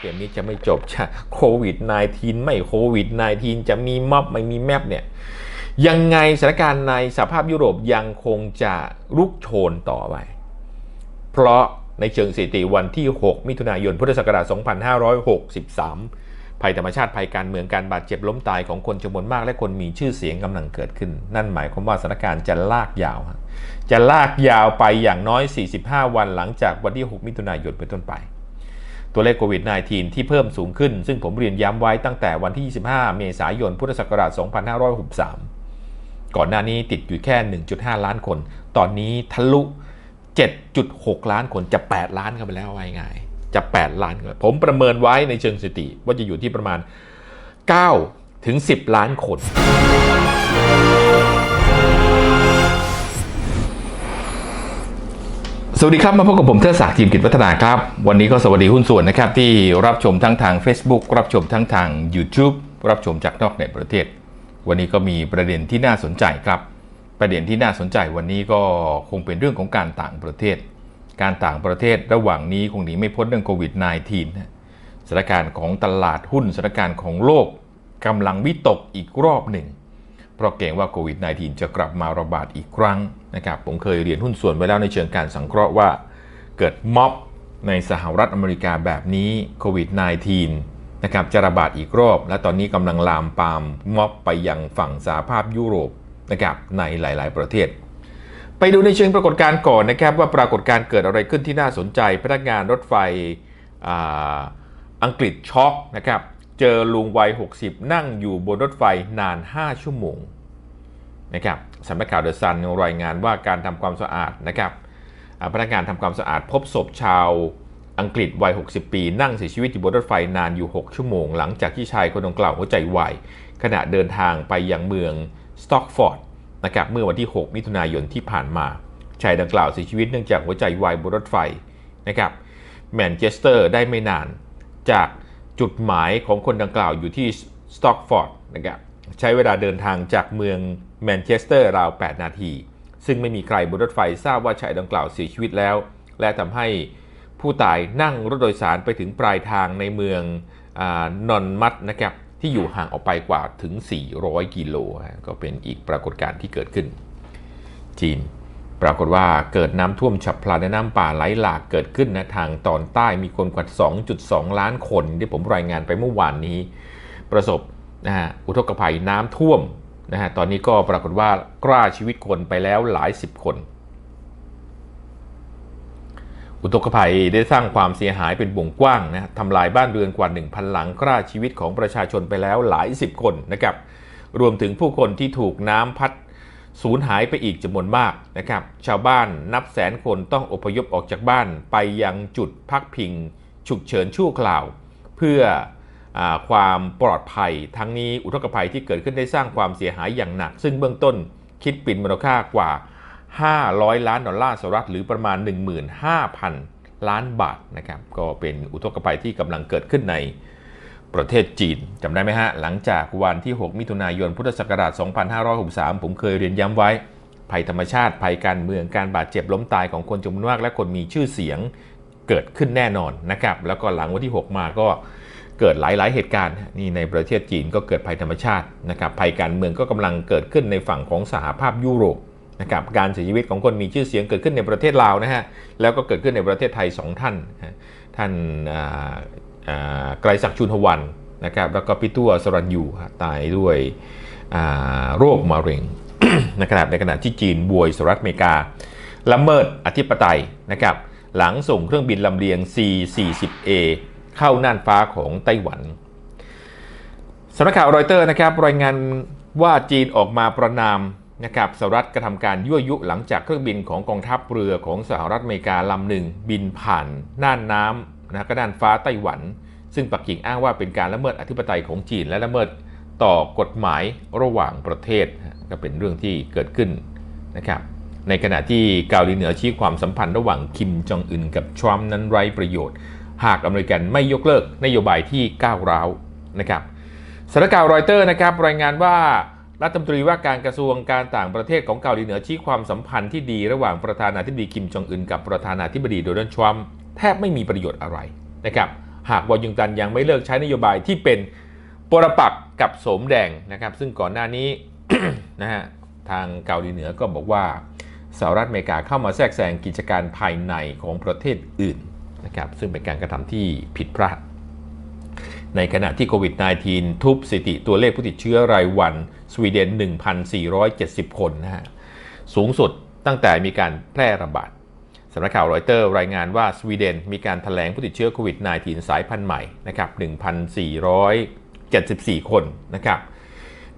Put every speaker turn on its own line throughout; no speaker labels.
เกมนี้จะไม่จบจะโควิด -19 ไม่โควิด -19 จะมีม็อบไม่มีแมปเนี่ยยังไงสถานการณ์ในสภาพยุโรปยังคงจะรุกโชนต่อไป เพราะในเชิงสถิติวันที่ 6 มิถุนายน พุทธศักราช 2563 ภัยธรรมชาติภัยการเมืองการบาดเจ็บล้มตายของคนจำนวนมากและคนมีชื่อเสียงกำลังเกิดขึ้น นั่นหมายความว่าสถานการณ์จะลากยาว จะลากยาวไปอย่างน้อย 45 วันหลังจากวันที่ 6 มิถุนายนเป็นต้นไป ตัวเลขโควิด -19 ที่เพิ่มสูงขึ้น ซึ่งผมเรียนย้ำไว้ตั้งแต่วันที่ 25 เมษายน พุทธศักราช 2563 ก่อนหน้านี้ติดอยู่แค่ 1.5 ล้านคน ตอนนี้ทะลุ 7.6 ล้านคนจะ 8 ล้านเข้าไปแล้วไว้ไงจะ 8 ล้านเลยผมประเมินไว้ในเชิงสถิติว่าจะอยู่ที่ประมาณ 9 ถึง 10 ล้านคน สวัสดีครับ มาพบกับผมเทศศักดิ์ทีมกิจวัฒนาครับ วันนี้ก็สวัสดีหุ้นส่วนนะครับ ที่รับชมทั้งทาง Facebook รับชมทั้งทาง YouTube รับชมจากนอกในประเทศ วันนี้ก็มีประเด็นที่น่าสนใจครับ ประเด็นที่น่าสนใจวันนี้ก็คงเป็นเรื่องของการต่างประเทศ การต่างประเทศระหว่างนี้คงหนีไม่พ้นเรื่องโควิด -19 สถานการณ์ของตลาดหุ้นสถานการณ์ของโลกกำลังวิตกอีกรอบหนึ่ง เพราะเกรงว่าโควิด -19 จะกลับมาระบาดอีกครั้งนะครับ ผมเคยเรียนหุ้นส่วนไว้แล้วในเชิงการสังเคราะห์ว่า เกิดม็อบในสหรัฐอเมริกาแบบนี้โควิด -19 นะครับจะระบาดอีกรอบ และตอนนี้กำลังลามปามม็อบไปยังฝั่งสหภาพยุโรปนะครับในหลาย ๆ ประเทศ ไปดูในเชิงปรากฏการณ์ก่อนนะครับว่าปรากฏการณ์เกิดอะไรขึ้นที่น่าสนใจ พนักงานรถไฟออังกฤษช็อกนะครับ เจอลุงวัย 60 นั่งอยู่บนรถไฟนาน 5 ชั่วโมงนะครับสำนักข่าวเดอะซันรายงานว่าการทำความสะอาดนะครับพนักงานทำความสะอาดพบศพชาวอังกฤษวัย 60 ปี นั่งเสียชีวิตอยู่บนรถไฟนานอยู่ 6 ชั่วโมง หลังจากที่ชายคนดังกล่าวหัวใจวายขณะเดินทางไปยังเมืองสต็อกฟอร์ดนะครับเมื่อวันที่ 6 มิถุนายนที่ผ่านมา ชายดังกล่าวเสียชีวิตเนื่องจากหัวใจวายบนรถไฟนะครับแมนเชสเตอร์ได้ไม่นานจาก จุดหมายของคนดังกล่าวอยู่ที่สต็อกฟอร์ดนะครับใช้เวลาเดินทางจากเมืองแมนเชสเตอร์ราว 8 นาที ซึ่งไม่มีใครบนรถไฟทราบว่าชายดังกล่าวเสียชีวิตแล้ว และทำให้ผู้ตายนั่งรถโดยสารไปถึงปลายทางในเมืองอนอนมัดนะครับที่อยู่ห่างออกไปกว่าถึง 400 กิโล ก็เป็นอีกปรากฏการณ์ที่เกิดขึ้น จีน ปรากฏว่าเกิดน้ำท่วมฉับพลันและน้ำป่าไหลหลากเกิดขึ้นนะทางตอนใต้มีคนกว่า 2.2 ล้านคน ที่ผมรายงานไปเมื่อวานนี้ ประสบนะฮะอุทกภัยน้ำท่วมนะฮะตอนนี้ก็ปรากฏว่ากล้าชีวิตคนไปแล้วหลายสิบคน อุทกภัยได้สร้างความเสียหายเป็นวงกว้างนะทำลายบ้านเรือนกว่า 1,000 หลังกล้าชีวิตของประชาชนไปแล้วหลายสิบคนนะครับรวมถึงผู้คนที่ถูกน้ำพัด สูญหายไปอีกจำนวนมากนะครับ ชาวบ้านนับแสนคนต้องอพยพออกจากบ้านไปยังจุดพักพิง ฉุกเฉินชั่วคราว เพื่ออความปลอดภัย ทั้งนี้อุทกภัยที่เกิดขึ้นได้สร้างความเสียหายอย่างหนัก ซึ่งเบื้องต้นคิดเป็นมูลค่ากว่า 500 ล้านดอลลาร์สหรัฐหรือประมาณ 15,000 ล้านบาทนะครับ ก็เป็นอุทกภัยที่กำลังเกิดขึ้นใน ประเทศจีนจำได้ไหมฮะ หลังจากวันที่ 6 มิถุนายนพุทธศักราช 2563 ผมเคยเรียนย้ำไว้ ภัยธรรมชาติ ภัยการเมืองการบาดเจ็บล้มตายของคนจำนวนมากและคนมีชื่อเสียงเกิดขึ้นแน่นอนนะครับ แล้วก็หลังวันที่ 6 มาก็เกิดหลายๆ เหตุการณ์นี่ในประเทศจีนก็เกิดภัยธรรมชาตินะครับ ภัยการเมืองก็กำลังเกิดขึ้นในฝั่งของสหภาพยุโรปนะครับ การเสียชีวิตของคนมีชื่อเสียงเกิดขึ้นในประเทศลาวนะฮะ แล้วก็เกิดขึ้นในประเทศไทย 2 ท่าน ท่านอ่า ไกรศักดิ์ชุนทวันนะครับแล้วก็พี่ตัวสรัญยูตายด้วยโรคมะเร็งนะครับในขณะที่จีนบวยสหรัฐอเมริกาละเมิดอธิปไตยนะครับหลังส่งเครื่องบินลำเลียง C-40A เข้าน่านฟ้าของไต้หวันสำนักข่าวรอยเตอร์นะครับรายงานว่าจีนออกมาประนามนะครับสหรัฐกระทำการยั่วยุหลังจากเครื่องบินของกองทัพเรือของสหรัฐอเมริกาลำหนึ่งบินผ่านน่านน้ำ นะก็น่านฟ้าไต้หวัน ซึ่งปักกิ่งอ้างว่าเป็นการละเมิดอธิปไตยของจีน และละเมิดต่อกฎหมายระหว่างประเทศก็เป็นเรื่องที่เกิดขึ้นนะครับในขณะที่เกาหลีเหนือชี้ความสัมพันธ์ระหว่างคิมจองอึนกับทรัมป์นั้นไร้ประโยชน์ หากอเมริกันไม่ยกเลิกนโยบายที่ก้าวร้าวนะครับสำนักข่าวรอยเตอร์นะครับรายงานว่ารัฐมนตรีว่าการกระทรวงการต่างประเทศของเกาหลีเหนือชี้ความสัมพันธ์ที่ดีระหว่างประธานาธิบดีคิมจองอึนกับประธานาธิบดีโดนัลด์ทรัมป์ แทบไม่มีประโยชน์อะไรนะครับหากวอชิงตันยังไม่เลิกใช้นโยบายที่เป็นปรปักษ์กับโสมแดงนะครับ ซึ่งก่อนหน้านี้นะฮะทางเกาหลีเหนือก็บอกว่าสหรัฐอเมริกาเข้ามาแทรกแซงกิจการภายในของประเทศอื่นนะครับซึ่งเป็นการกระทำที่ผิดพลาด ในขณะที่โควิด -19 ทุบสถิติตัวเลขผู้ติดเชื้อรายวัน สวีเดน 1,470 คนนะฮะสูงสุดตั้งแต่มีการแพร่ระบาด สำนักข่าวรอยเตอร์รายงานว่าสวีเดนมีการถแถลงผู้ติดเชื้อโควิด -19 สายพันธุ์ใหม่นะครับ1,474 คนนะครับ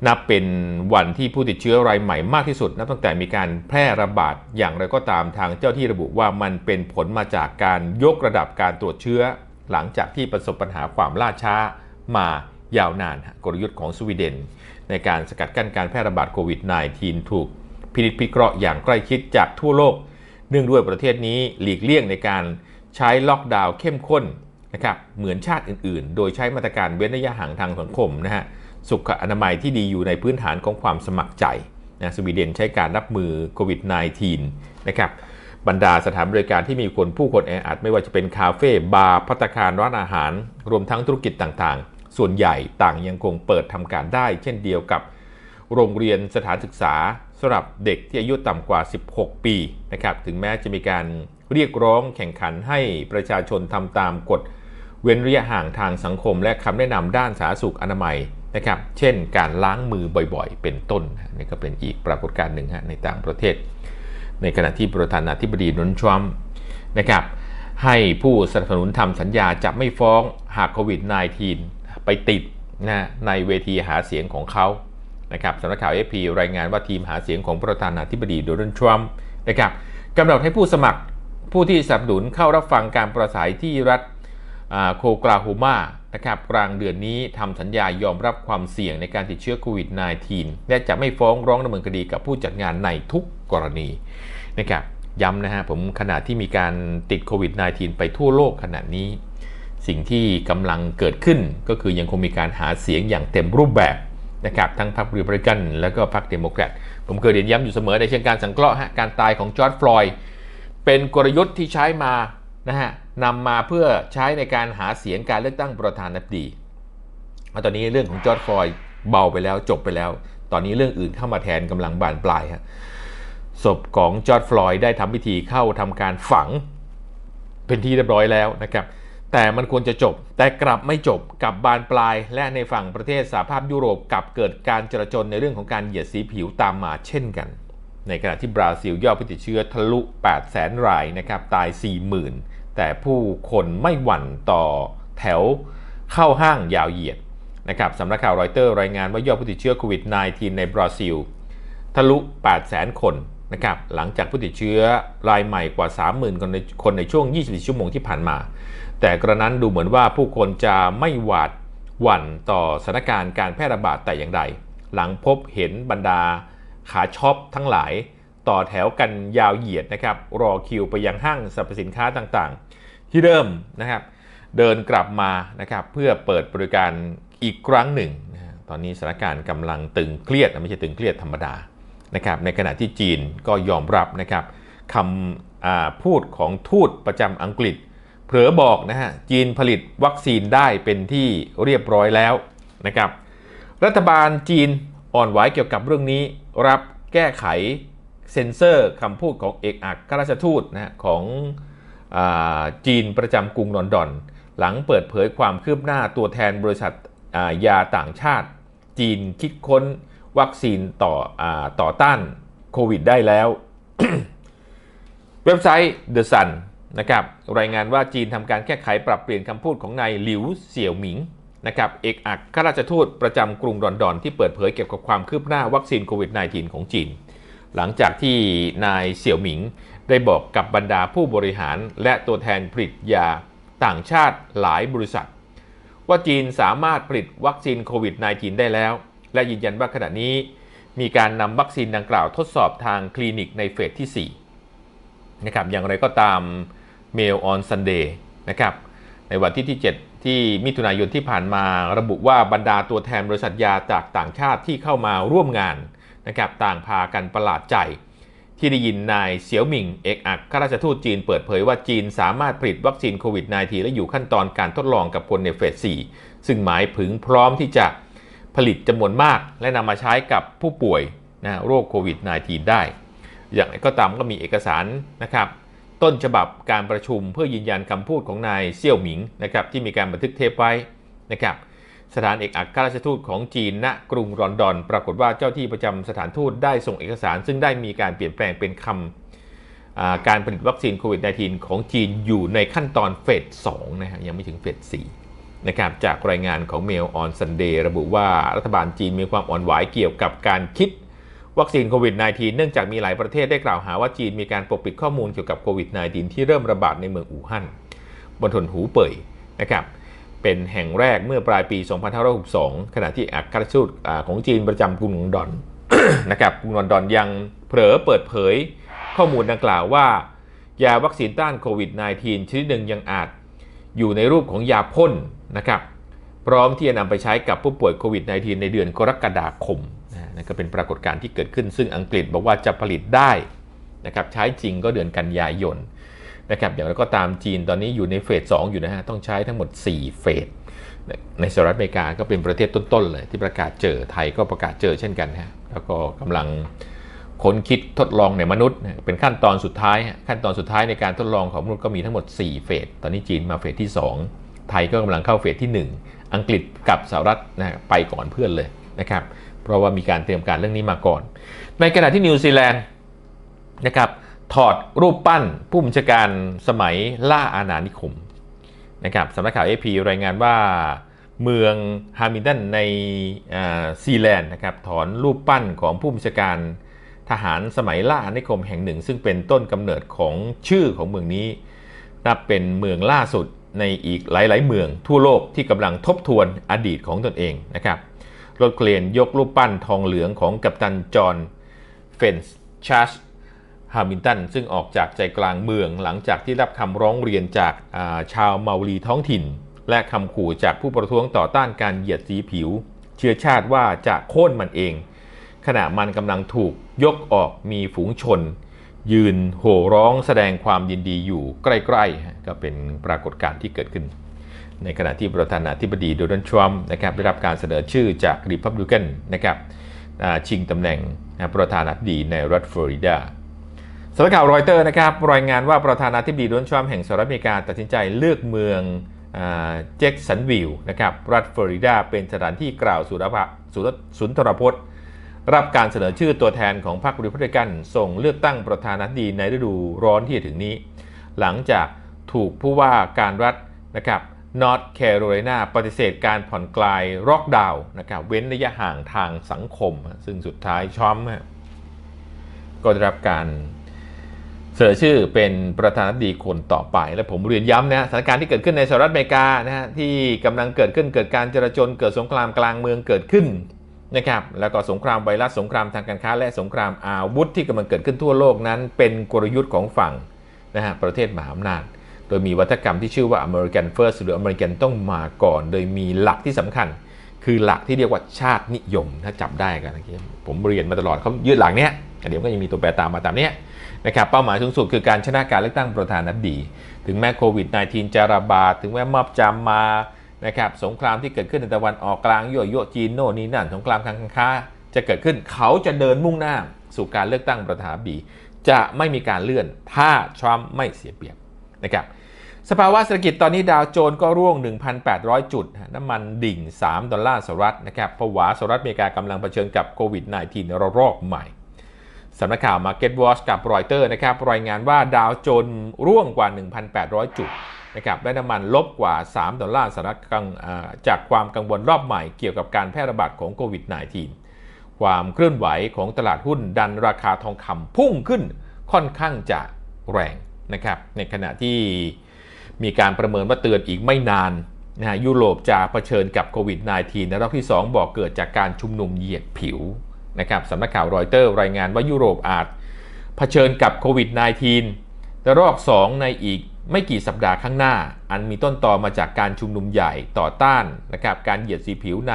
นับเป็นวันที่ผู้ติดเชื้อรายใหม่มากที่สุดนับตั้งแต่มีการแพร่ระบาดอย่างไรก็ตามทางเจ้าที่ระบุว่ามันเป็นผลมาจากการยกระดับการตรวจเชื้อ หลังจากที่ประสบปัญหาความล่าช้ามายาวนานกลยุทธ์ของสวีเดน ในการสกัดกั้นการแพร่ระบาดโควิด -19 ถูกพินิจพิเคราะห์อย่างใกล้ชิดจากทั่วโลก เนื่องด้วยประเทศนี้หลีกเลี่ยงในการใช้ล็อกดาวน์เข้มข้นนะครับเหมือนชาติอื่นๆ โดยใช้มาตรการเว้นระยะห่างทางสังคมนะฮะสุขอนามัยที่ดีอยู่ในพื้นฐานของความสมัครใจนะสวีเดนใช้การรับมือโควิด -19 นะครับบรรดาสถานบริการที่มีคนผู้คนแออัดไม่ว่าจะเป็นคาเฟ่บาร์พัตคารร้านอาหาร รวมทั้งธุรกิจต่างๆ ส่วนใหญ่ต่างยังคงเปิดทำการได้ เช่นเดียวกับโรงเรียนสถานศึกษา สำหรับเด็กที่อายุต่ำกว่า 16 ปีนะครับถึงแม้จะมีการเรียกร้องแข่งขันให้ประชาชนทำตามกฎเว้นระยะห่างทางสังคม และคำแนะนำด้านสาธารณสุขอนามัยนะครับ เช่นการล้างมือบ่อยๆ เป็นต้นนี่ก็เป็นอีกปรากฏการณ์หนึ่งฮะในต่างประเทศ ในขณะที่ประธานาธิบดีโดนัลดทรัมป์นะครับให้ผู้สนับสนุนทำสัญญาจะไม่ฟ้องหากโควิด -19 ไปติดนะในเวทีหาเสียงของเขา นะครับสำนักข่าวเอพีรายงานว่าทีมหาเสียงของประธานาธิบดีโดนัลด์ทรัมป์นะครับกำหนดให้ผู้สมัครผู้ที่สนับสนุนเข้ารับฟังการประสัยที่รัฐโคกลาโฮมานะครับกลางเดือนนี้ทำสัญญายอมรับความเสี่ยงในการติดเชื้อโควิด -19 และจะไม่ฟ้องร้องดำเนินคดีกับผู้จัดงานในทุกกรณีนะครับย้ำนะฮะผมขณะที่มีการติดโควิด -19 ไปทั่วโลกขณะนี้ สิ่งที่กำลังเกิดขึ้นก็คือยังคงมีการหาเสียงอย่างเต็มรูปแบบ นะครับทั้งพรรครีพับลิกันและก็พรรคเดโมแครตผมเคยเรียนย้ำอยู่เสมอในเชิงการสังเคราะห์การตายของจอร์ดฟลอยด์เป็นกลยุทธ์ที่ใช้มานะฮะนำมาเพื่อใช้ในการหาเสียงการเลือกตั้งประธานาธิบดีตอนนี้เรื่องของจอร์ดฟลอยด์เบาไปแล้วจบไปแล้ว ตอนนี้เรื่องอื่นเข้ามาแทนกำลังบานปลายฮะศพของจอร์ดฟลอยด์ได้ทำพิธีเข้าทำการฝังเป็นที่เรียบร้อยแล้วนะครับ แต่มันควรจะจบ แต่กลับไม่จบกับบานปลาย และในฝั่งประเทศสหภาพยุโรปกลับเกิดการจราจนในเรื่องของการเหยียดสีผิวตามมาเช่นกัน ในขณะที่บราซิลยอดผู้ติดเชื้อทะลุ8 0 0 0 0รายนะครับตาย 40,000 แต่ผู้คนไม่หวั่นต่อแถวเข้าห้างยาวเหยียดนะครับสำนักข่าวรอยเตอร์รายงานว่ายอดผู้ติดเชื้อโควิด -19 ในบราซิล ทะลุ800,000คนนะครับหลังจากผู้ติดเชื้อรายใหม่กว่า 30,000 คนในคนในช่วง 24 ชั่วโมงที่ผ่านมา แต่กระนั้นดูเหมือนว่าผู้คนจะไม่หวาดหวั่นต่อสถานการณ์การแพร่ระบาดแต่อย่างใด หลังพบเห็นบรรดาขาช็อปทั้งหลาย ต่อแถวกันยาวเหยียดนะครับ รอคิวไปยังห้างสรรพสินค้าต่างๆ ที่เริ่มนะครับเดินกลับมานะครับเพื่อเปิดบริการอีกครั้งหนึ่ง ตอนนี้สถานการณ์กำลังตึงเครียดไม่ใช่ตึงเครียดธรรมดานะครับในขณะที่จีนก็ยอมรับนะครับคำพูดของทูตประจำอังกฤษ เผลอบอกนะฮะจีนผลิตวัคซีนได้เป็นที่เรียบร้อยแล้วนะครับรัฐบาลจีนอ่อนไหวเกี่ยวกับเรื่องนี้ รับแก้ไขเซ็นเซอร์คำพูดของเอกอัครราชทูตนะของอจีนประจำกรุงลอนดอน หลังเปิดเผยความคืบหน้าตัวแทนบริษัทยาต่างชาติ จีนคิดค้นวัคซีนต่ออต่อต้านโควิดได้แล้ว เว็บไซต์ The Sun นะครับรายงานว่าจีนทำการแก้ไขปรับเปลี่ยนคำพูดของนายหลิวเสี่ยวหมิงนะครับเอกอัครราชทูตประจำกรุงลอนดอนที่เปิดเผยเกี่ยวกับความคืบหน้าวัคซีนโควิด -19 ของจีน หลังจากที่นายเสี่ยวหมิงได้บอกกับบรรดาผู้บริหารและตัวแทนผลิตยาต่างชาติหลายบริษัท ว่าจีนสามารถผลิตวัคซีนโควิด -19 ได้แล้ว และยืนยันว่าขณะนี้ มีการนำวัคซีนดังกล่าวทดสอบทางคลินิกในเฟสที่4นะครับอย่างไรก็ตาม Mail on Sunday นะครับในวันที่ที่ 7 ที่มิถุนายนที่ผ่านมาระบุว่าบรรดาตัวแทนบริษัทยาจากต่างชาติที่เข้ามาร่วมงานนะครับต่างพากันประหลาดใจ ที่ได้ยินนายเสี่ยวหมิงเอกอัครราชทูตจีนเปิดเผยว่าจีนสามารถผลิตวัคซีนโควิด -19 และอยู่ขั้นตอนการทดลองกับคนในเฟส 4 ซึ่งหมายถึงพร้อมที่จะผลิตจำนวนมาก และนำมาใช้กับผู้ป่วยนะโรคโควิด -19 ได้ อย่างไรก็ตามก็มีเอกสารนะครับ ต้นฉบับการประชุมเพื่อยืนยันคำพูดของนายเซี่ยวหมิงนะครับที่มีการบันทึกเทปไว้นะครับสถานเอกอัครราชทูตของจีนณกรุงลอนดอน ปรากฏว่าเจ้าที่ประจำสถานทูตได้ส่งเอกสาร ซึ่งได้มีการเปลี่ยนแปลงเป็นคำอ่าการผลิตวัคซีนโควิด -19 ของจีนอยู่ในขั้นตอนเฟส2นะฮะยังไม่ถึงเฟส4นะครับจากรายงานของ Mail on Sunday ระบุว่ารัฐบาลจีนมีความอ่อนไหวเกี่ยวกับการคิด วัคซีนโควิด -19 เนื่องจากมีหลายประเทศได้กล่าวหาว่าจีนมีการปกปิดข้อมูลเกี่ยวกับโควิด -19 ที่เริ่มระบาดในเมืองอู่ฮั่นบนถนนหูเป่ยนะครับเป็นแห่งแรกเมื่อปลายปี 2562 ขณะที่อัครราชทูตของจีนประจำกรุงลอนดอนนะครับกรุงลอนดอนยังเผลอเปิดเผยข้อมูลดังกล่าวว่า ยาวัคซีนต้านโควิด -19 ชนิดหนึ่งยังอาจอยู่ในรูปของยาพ่นนะครับพร้อมที่จะนำไปใช้กับผู้ป่วยโควิด -19 ในเดือนกรกฎาคม นะก็เป็นปรากฏการณ์ที่เกิดขึ้น ซึ่งอังกฤษบอกว่าจะผลิตได้นะครับใช้จริงก็เดือนกันยายนนะครับอย่างไรก็ตามจีนตอนนี้อยู่ในเฟส2อยู่นะฮะต้องใช้ทั้งหมด 4 เฟสในสหรัฐอเมริกาก็เป็นประเทศต้นๆเลย ที่ประกาศเจอไทยก็ประกาศเจอเช่นกันฮะแล้วก็กำลังค้นคิดทดลองในมนุษย์ เป็นขั้นตอนสุดท้าย ขั้นตอนสุดท้ายในการทดลองของมนุษย์ก็มีทั้งหมด 4 เฟสตอนนี้จีนมาเฟสที่ 2 ไทยก็กำลังเข้าเฟสที่ 1 อังกฤษกับสหรัฐนะไปก่อนเพื่อนเลยนะครับ ราะว่ามีการเตรียมการเรื่องนี้มาก่อน ในขณะที่นิวซีแลนด์นะครับถอดรูปปั้นผู้บัญชาการสมัยล่าอาณานิคมนะครับสำนักข่าว AP รายงานว่าเมืองฮามิลตันในอ่าซีแลนด์นะครับถอนรูปปั้นของผู้บัญชาการทหารสมัยล่าอาณานิคมแห่งหนึ่ง ซึ่งเป็นต้นกำเนิดของชื่อของเมืองนี้นับเป็นเมืองล่าสุดในอีกหลาย ๆ เมืองทั่วโลกที่กำลังทบทวนอดีตของตนเองนะครับ รถเครนยกรูปปั้นทองเหลืองของกัปตันจอห์นเฟนส์ชัชฮามิลตันซึ่งออกจากใจกลางเมืองหลังจากที่รับคำร้องเรียนจากาชาวเมาลีท้องถิ่น และคำขู่จากผู้ประท้วงต่อต้านการเหยียดสีผิว เชื้อชาติว่าจะโค่นมันเอง ขณะมันกำลังถูกยกออกมีฝูงชน ยืนโห่ร้องแสดงความยินดีอยู่ใกล้ๆ ก็เป็นปรากฏการณ์ที่เกิดขึ้น ในขณะที่ประธานาธิบดีโดนัลด์ทรัมป์นะครับได้รับการเสนอชื่อจากริพับลิกันนะครับชิงตำแหน่งประธานาธิบดีในรัฐฟลอริดาสำนักข่าวรอยเตอร์นะครับรายงานว่าประธานาธิบดีโดนัลด์ทรัมป์แห่งสหรัฐอเมริกาตัดสินใจเลือกเมืองเจ็กสันวิลล์นะครับรัฐฟลอริดาเป็นสถานที่กล่าวสุรพะสุรสุนทรพจน์ รับการเสนอชื่อตัวแทนของพรรคริพับลิกันส่งเลือกตั้งประธานาธิบดีในฤดูร้อนที่จะถึงนี้ หลังจากถูกผู้ว่าการรัฐนะครับ นอร์ทแคโรไลนาปฏิเสธการผ่อนคลายล็อกดาวน์นะครับเว้นระยะห่างทางสังคม ซึ่งสุดท้ายทรัมป์ก็ได้รับการเสนอชื่อเป็นประธานาธิบดีคนต่อไป และผมเรียนย้ำนะสถานการณ์ที่เกิดขึ้นในสหรัฐอเมริกานะฮะที่กำลังเกิดขึ้นเกิดการจราจนเกิดสงครามกลางเมืองเกิดขึ้นนะครับแล้วก็สงครามไวรัสสงครามทางการค้า และสงครามอาวุธที่กำลังเกิดขึ้นทั่วโลกนั้น เป็นกลยุทธ์ของฝั่งนะฮะประเทศมหาอำนาจ โดยมีวัฒกรรมที่ชื่อว่า American First หรือ American ต้องมาก่อน โดยมีหลักที่สำคัญ คือหลักที่เรียกว่าชาตินิยม ถ้าจับได้กันนะผมเรียนมาตลอดเขายืดหลักเนี้ยเดี๋ยวก็ยังมีตัวแปรตามมาตามเนี้ยนะครับเป้าหมายสูงสุดคือการชนะการเลือกตั้งประธานาธิบดี ถึงแม้โควิด -19 จะระบาด ถึงแม้มอบจำมานะครับสงครามที่เกิดขึ้นในตะวันออกกลางยั่วยุจีนโน่นนี่นั่นสงครามทางการค้าจะเกิดขึ้นเขาจะเดินมุ่งหน้าสู่การเลือกตั้งประธานาธิบดี จะไม่มีการเลื่อนถ้าทรัมป์ไม่เสียเปรียบนะครับ สภาวะเศรษฐกิจตอนนี้ดาวโจนส์ก็ร่วง 1,800 จุด น้ำมันดิ่ง 3 ดอลลาร์สหรัฐนะครับผวาสหรัฐอเมริกากำลังเผชิญกับโควิด -19 ระลอกใหม่สำนักข่าว Market Watch กับรอยเตอร์นะครับรายงานว่าดาวโจนส์ร่วงกว่า 1,800 จุดนะครับและน้ำมันลบกว่า 3 ดอลลาร์สหรัฐจากความกังวลรอบใหม่เกี่ยวกับการแพร่ระบาดของโควิด -19 ความเคลื่อนไหวของตลาดหุ้นดันราคาทองคำพุ่งขึ้นค่อนข้างจะแรงนะครับในขณะที่ มีการประเมินว่าเตือนอีกไม่นานนะฮะยุโรปจะเผชิญกับโควิด -19 ในรอบที่ 2 บอกเกิดจากการชุมนุมเหยียดผิวนะครับสำนักข่าวรอยเตอร์รายงานว่ายุโรปอาจเผชิญกับโควิด -19 ระลอก2ในอีกไม่กี่สัปดาห์ข้างหน้า อันมีต้นตอมาจากการชุมนุมใหญ่ต่อต้านนะครับการเหยียดสีผิวใน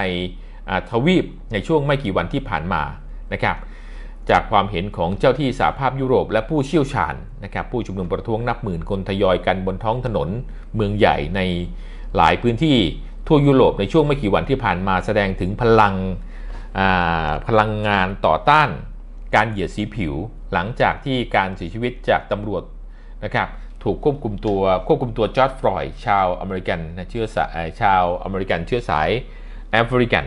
ทวีปในช่วงไม่กี่วันที่ผ่านมานะครับ จากความเห็นของเจ้าที่สหภาพยุโรปและผู้เชี่ยวชาญนะครับผู้ชุมนุมประท้วงนับหมื่นคนทยอยกันบนท้องถนนเมืองใหญ่ในหลายพื้นที่ทั่วยุโรปในช่วงไม่กี่วันที่ผ่านมาแสดงถึงพลังพลังงานต่อต้านการเหยียดสีผิว หลังจากที่การเสียชีวิตจากตำรวจนะครับถูกควบคุมตัวควบคุมตัวจอร์ดฟลอยด์ชาวอเมริกันนะเชื้อสายชาวอเมริกันเชื้อสายแอฟริกัน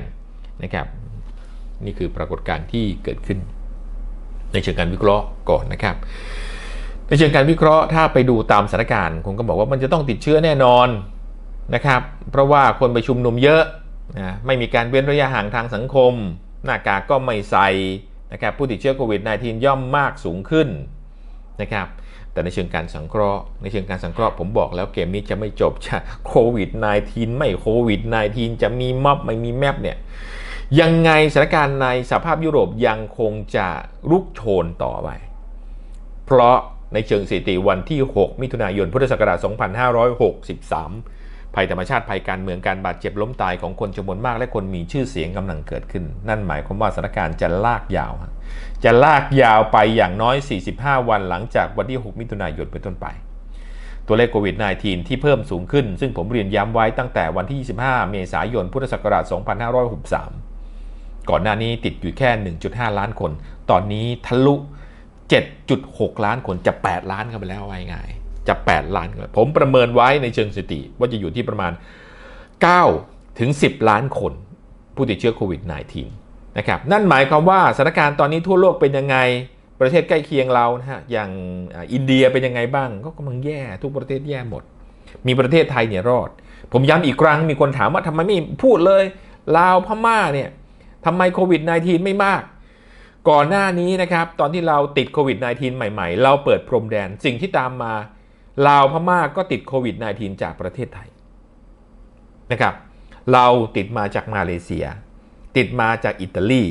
นะครับนี่คือปรากฏการณ์ที่เกิดขึ้น ในเชิงการวิเคราะห์ก่อนนะครับ ในเชิงการวิเคราะห์ถ้าไปดูตามสถานการณ์ผมก็บอกว่ามันจะต้องติดเชื้อแน่นอนนะครับ เพราะว่าคนไปชุมนุมเยอะนะไม่มีการเว้นระยะห่างทางสังคม หน้ากากก็ไม่ใส่นะครับผู้ติดเชื้อโควิด -19 ย่อมมากสูงขึ้นนะครับแต่ในเชิงการสังเคราะห์ในเชิงการสังเคราะห์ผมบอกแล้วเกมนี้จะไม่จบจะโควิด -19 ไม่โควิด -19 จะมีม็อบไม่มีแมปเนี่ย ยังไงสถานการณ์ในสหภาพยุโรปยังคงจะลุกโชนต่อไป เพราะในเชิงสถิติวันที่ 6 มิถุนายน พุทธศักราช 2563 ภัยธรรมชาติภัยการเมืองการบาดเจ็บล้มตายของคนจำนวนมากและคนมีชื่อเสียงกำลังเกิดขึ้น นั่นหมายความว่าสถานการณ์จะลากยาว จะลากยาวไปอย่างน้อย 45 วันหลังจากวันที่ 6 มิถุนายนเป็นต้นไป ตัวเลขโควิด -19 ที่เพิ่มสูงขึ้น ซึ่งผมเรียนย้ำไว้ตั้งแต่วันที่ 25 เมษายน พุทธศักราช 2563 ก่อนหน้านี้ติดอยู่แค่ 1.5 ล้านคน ตอนนี้ทะลุ 7.6 ล้านคนจะ 8 ล้านเข้าไปแล้วไว้ง่ายจะ 8 ล้านกันผมประเมินไว้ในเชิงสติว่าจะอยู่ที่ประมาณ 9 ถึง 10 ล้านคน ผู้ติดเชื้อโควิด -19 นะครับนั่นหมายความว่าสถานการณ์ตอนนี้ทั่วโลกเป็นยังไงประเทศใกล้เคียงเรานะฮะอย่างอินเดียเป็นยังไงบ้าง ก็กำลังแย่ทุกประเทศแย่หมด มีประเทศไทยเนี่ยรอด ผมย้ำอีกครั้งมีคนถามว่าทำไมไม่พูดเลยลาวพม่าเนี่ย ทำไมโควิด -19 ไม่มาก ก่อนหน้านี้นะครับ ตอนที่เราติดโควิด -19 ใหม่ๆ เราเปิดพรมแดนสิ่งที่ตามมาลาวพม่าก็ติดโควิด -19 จากประเทศไทยนะครับ เราติดมาจากมาเลเซีย ติดมาจากอิตาลี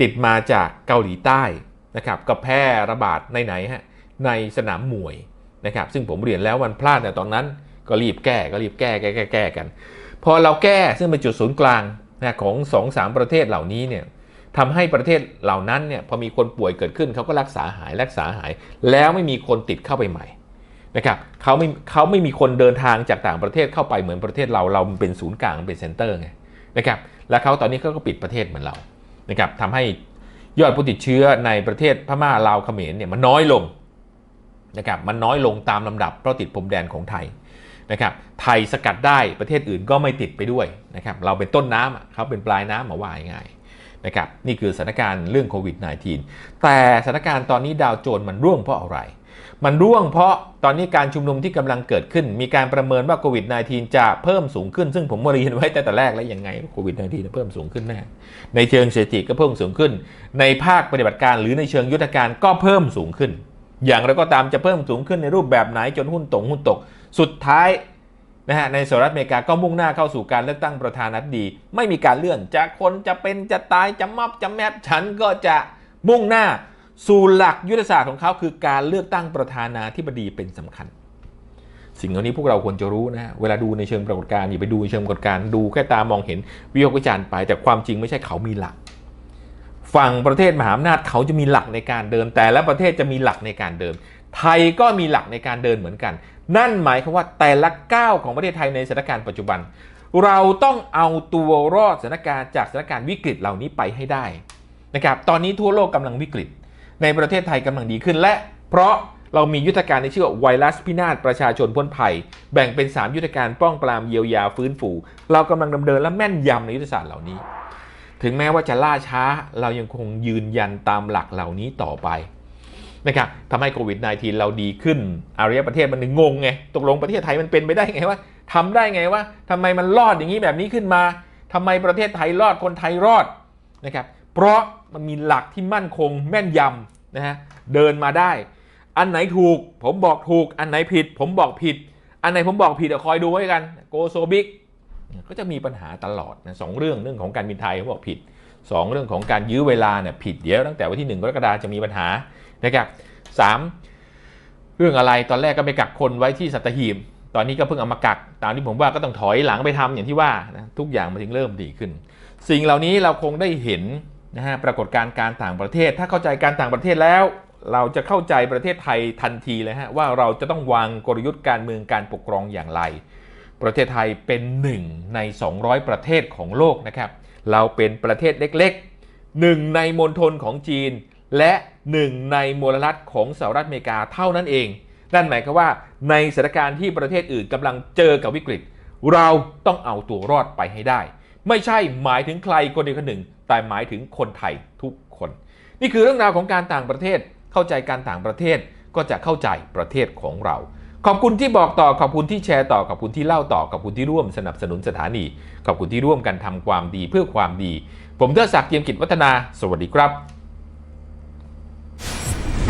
ติดมาจากเกาหลีใต้นะครับก็แพร่ระบาดในไหนฮะในสนามมวยนะครับ ซึ่งผมเรียนแล้ววันพลาดแต่ตอนนั้นก็รีบแก้ก็รีบแก้แก้แก้แก้กัน พอเราแก้ซึ่งเป็นจุดศูนย์กลาง นะของ2อสามประเทศเหล่านี้เนี่ยทำให้ประเทศเหล่านั้นเนี่ยพอมีคนป่วยเกิดขึ้นเขาก็รักษาหายรักษาหาย แล้วไม่มีคนติดเข้าไปใหม่นะครับเขาไม่เขาไม่มีคนเดินทางจากต่างประเทศเข้าไปเหมือนประเทศเราเราเป็นศูนย์กลางเป็นเซ็นเตอร์ไงนะครับและเขาตอนนี้เขาก็ปิดประเทศเหมือนเรานะครับทำให้ยอดผู้ติดเชื้อในประเทศพม่าลาวเขมรเนี่ยมันน้อยลงนะครับมันน้อยลงตามลำดับเพราะติดพรมแดนของไทย นะครับไทยสกัดได้ประเทศอื่นก็ไม่ติดไปด้วยนะครับเราเป็นต้นน้ำเขาเป็นปลายน้ำมาว่าง่ายนะครับนี่คือสถานการณ์เรื่องโควิด -19 แต่สถานการณ์ตอนนี้ดาวโจนส์มันร่วงเพราะอะไร มันร่วงเพราะตอนนี้การชุมนุมที่กำลังเกิดขึ้น มีการประเมินว่าโควิด -19 จะเพิ่มสูงขึ้น ซึ่งผมเรียนไว้แต่แต่แรกแล้วยังไงโควิด -19 จะเพิ่มสูงขึ้นแน่ในเชิงเศรษฐกิจก็เพิ่มสูงขึ้น ในภาคปฏิบัติการหรือในเชิงยุทธการก็เพิ่มสูงขึ้น อย่างไรก็ตามจะเพิ่มสูงขึ้นในรูปแบบไหนจนหุ้นตกหุ้นตก สุดท้ายนะฮะในสหรัฐอเมริกาก็มุ่งหน้าเข้าสู่การเลือกตั้งประธานาธิบดี ไม่มีการเลื่อนจะคนจะเป็นจะตายจะมับจะแมบฉันก็จะมุ่งหน้าสู่หลักยุทธศาสตร์ของเขาคือการเลือกตั้งประธานาธิบดีเป็นสำคัญ สิ่งเหล่านี้พวกเราควรจะรู้นะฮะเวลาดูในเชิงปรากฏการณ์อย่าไปดูในเชิงปรากฏการณ์ดูแค่ตามองเห็นวิพากษ์วิจารณ์ไป แต่ความจริงไม่ใช่เขามีหลัก ฝั่งประเทศมหาอำนาจเขาจะมีหลักในการเดิน แต่ละประเทศจะมีหลักในการเดิน ไทยก็มีหลักในการเดินเหมือนกัน นั่นหมายความว่าแต่ละก้าวของประเทศไทยในสถานการณ์ปัจจุบัน เราต้องเอาตัวรอดสถานการณ์จากสถานการณ์วิกฤตเหล่านี้ไปให้ได้นะครับตอนนี้ทั่วโลกกำลังวิกฤต ในประเทศไทยกำลังดีขึ้นและ เพราะเรามียุทธการที่ชื่อว่าไวรัสพินาศประชาชนพ้นภัย แบ่งเป็น 3 ยุทธการป้องปรามเยียวยาฟื้นฟู เรากำลังดำเนินและแม่นยำในยุทธศาสตร์เหล่านี้ ถึงแม้ว่าจะล่าช้าเรายังคงยืนยันตามหลักเหล่านี้ต่อไป นะครับทำให้โควิด -19 เราดีขึ้นอารยประเทศมันงงไงตกลงประเทศไทยมันเป็นไปได้ไงว่าทำได้ไงว่าทำไมมันรอดอย่างนี้แบบนี้ขึ้นมาทำไมประเทศไทยรอดคนไทยรอดนะครับเพราะมันมีหลักที่มั่นคงแม่นยำนะฮะเดินมาได้ อันไหนถูกผมบอกถูก อันไหนผิด ผมบอกผิด อันไหนผมบอกผิดอะคอยดูไว้กันโกโซบิกก็จะมีปัญหาตลอดนะสองเรื่องเรื่องของการบินไทยเขาบอกผิดสองเรื่องของการยื้อเวลาเนี่ยผิดเดี๋ยวตั้งแต่วันที่หนึ่งกรกฎาคมจะมีปัญหา นะครับสามเรื่องอะไรตอนแรกก็ไปกักคนไว้ที่สัตหีบตอนนี้ก็เพิ่งเอามากักตามที่ผมว่าก็ต้องถอยหลังไปทำอย่างที่ว่านะทุกอย่างมันถึงเริ่มดีขึ้น สิ่งเหล่านี้เราคงได้เห็นนะฮะปรากฏการณ์การต่างประเทศ ถ้าเข้าใจการต่างประเทศแล้ว เราจะเข้าใจประเทศไทยทันทีเลยฮะว่าเราจะต้องวางกลยุทธ์การเมืองการปกครองอย่างไร ประเทศไทยเป็นหนึ่งใน 200 ประเทศของโลกนะครับเราเป็นประเทศเล็กๆหนึ่งในมณฑลของจีน และหนึ่งในมลรัฐของสหรัฐอเมริกาเท่านั้นเอง นั่นหมายความว่าในสถานการณ์ที่ประเทศอื่นกำลังเจอกับวิกฤต เราต้องเอาตัวรอดไปให้ได้ ไม่ใช่หมายถึงใครคนใดคนหนึ่ง แต่หมายถึงคนไทยทุกคน นี่คือเรื่องราวของการต่างประเทศ เข้าใจการต่างประเทศก็จะเข้าใจประเทศของเรา ขอบคุณที่บอกต่อ ขอบคุณที่แชร์ต่อ ขอบคุณที่เล่าต่อ ขอบคุณที่ร่วมสนับสนุนสถานี ขอบคุณที่ร่วมกันทำความดีเพื่อความดี ผมเทดศักดิ์เทียมกิจวัฒนา สวัสดีครับ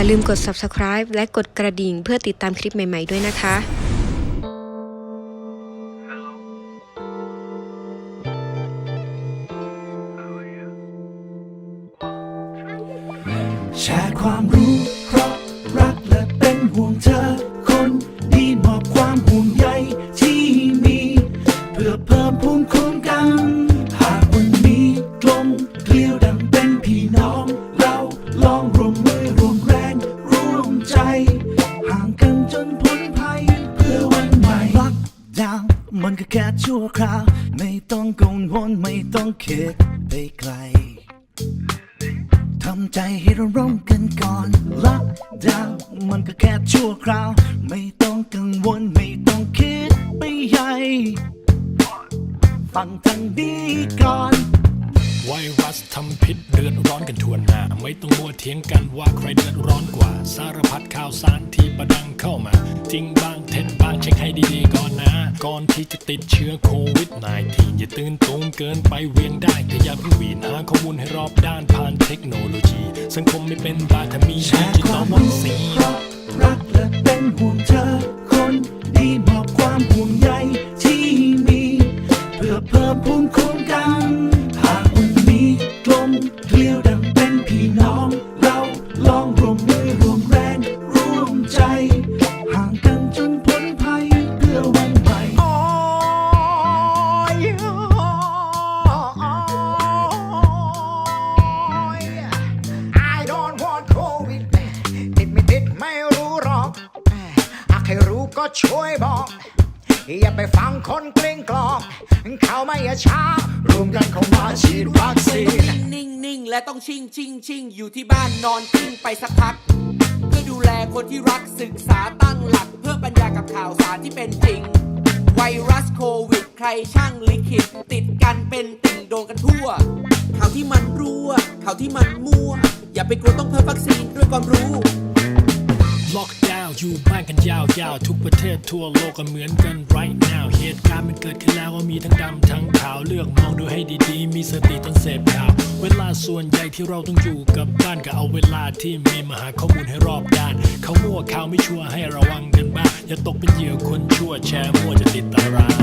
อย่าลืมกด subscribe และกดกระดิ่งเพื่อติดตามคลิปใหม่ ๆ ด้วยนะคะ
แชร์ความรู้างหวีน
ข้อมูลให้รอบด้านผ่านเทคโนโลยี สังคมไม่เป็นบาถ้ามี
แช
ดิ
ร์
จิ
ค
ตอ
วา
ล
ม
วัค
รู้
ซีน
เพราะรักและเป็นห่วงเธอคนดี
ชิ่งชิ่
งชิ่งอยู่ที่บ้านนอนทิ้งไปสักพัก เพื่อดูแลคนที่รักศึกษาตั้งหลัก เพื่อปัญญากับข่าวสารที่เป็นจริง ไวรัสโควิด ใครช่างลิขิต ติดกันเป็นติ่งโดนกันทั่ว ข่าวที่มันรั่ว ข่าวที่มันมั่ว อย่าไปกลัวต้องเพิ่มวัคซีนด้วยความรู้
ล็ อยู่บ้านกันยาวๆ ทุกประเทศทั่วโลกก็เหมือนกัน right now เหตุการณ์มันเกิดขึ้นแล้วก็มีทั้งดำทั้งขาวเลือกมองดูให้ดีๆ มีสติต้องเสพข่าว เวลาส่วนใหญ่ที่เราต้องอยู่กับบ้านก็เอาเวลาที่มีมาหาข้อมูลให้รอบด้านเขามั่วข่าวไม่ชัวร์ให้ระวังกันบ้างอย่าตกเป็นเหยื่อคนชั่วแชร์มั่วจะติดตาราง